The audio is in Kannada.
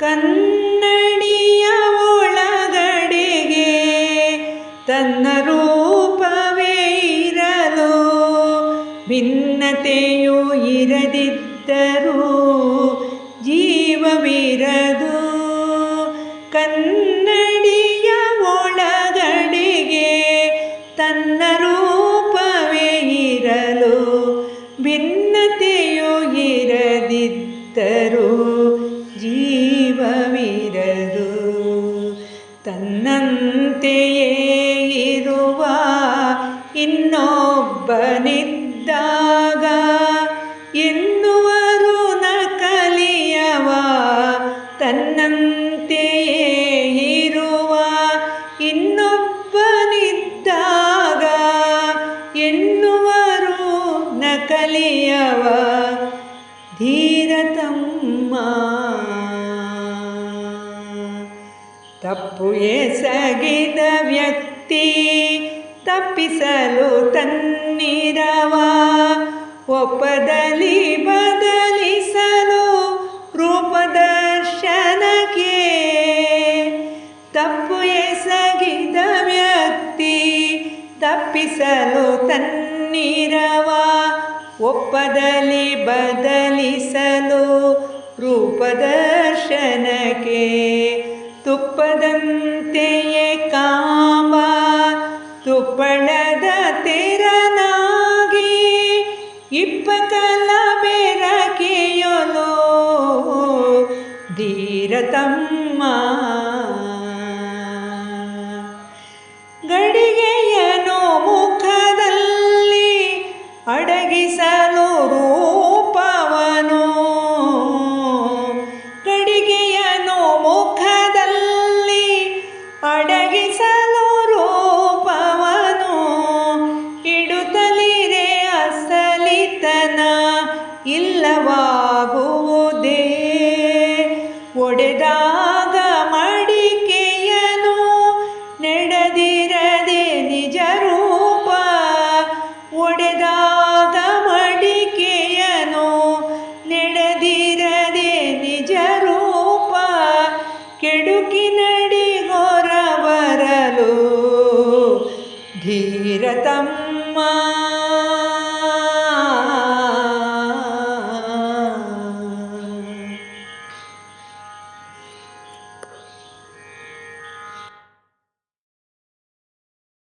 ಕನ್ನಡಿಯ ಒಳಗಡೆಗೆ ತನ್ನ ರೂಪವೇ ಇರಲು ಭಿನ್ನತೆಯು ಇರದಿದ್ದರೂ ಜೀವವಿರದು. ಕನ್ನಡಿಯ ಒಳಗಡೆಗೆ ತನ್ನ ರೂಪವೇ ತನ್ನಂತೆಯೇ ಇರುವ ಇನ್ನೊಬ್ಬನಿದ್ದಾಗ ಎನ್ನುವರು ನಕಲಿಯವ ತನ್ನಂತೆಯೇ ಇರುವ ಇನ್ನೊಬ್ಬನಿದ್ದಾಗ ಎನ್ನುವರು ನಕಲಿಯವ ಧೀರತಮ್ಮ. ತಪ್ಪು ಎಸಗಿದ ವ್ಯಕ್ತಿ ತಪ್ಪಿಸಲು ತನ್ನಿರವ, ಒಪ್ಪದಲ್ಲಿ ಬದಲಿಸಲು ರೂಪದರ್ಶನಕ್ಕೆ. ತಪ್ಪು ಎಸಗಿದ ವ್ಯಕ್ತಿ ತಪ್ಪಿಸಲು ತನ್ನಿರವ, ಒಪ್ಪದಲ್ಲಿ ಬದಲಿಸಲು ರೂಪದರ್ಶನಕ್ಕೆ. ತುಪ್ಪದಂತೆಯೇ ಕಾಮ ತುಪ್ಪಳದ ತೆರನಾಗಿ ಇಪ್ಪಕಲ ಬೆರಕೆಯೊಲು ಧೀರತಮ್ಮ ಅಸಲಿತನ ಇಲ್ಲವಾಗುವುದೇ. ಒಡೆದಾಗ ಮಡಿಕೆಯನು ನಡೆದಿರದೆ ನಿಜ ರೂಪ. ಒಡೆದಾಗ ಮಡಿಕೆಯನು ನಡೆದಿರದೆ ನಿಜ ರೂಪ. ಕೆಡುಕಿನಡಿ ಹೊರ ಬರಲು ಧೀರತಮ್ಮ.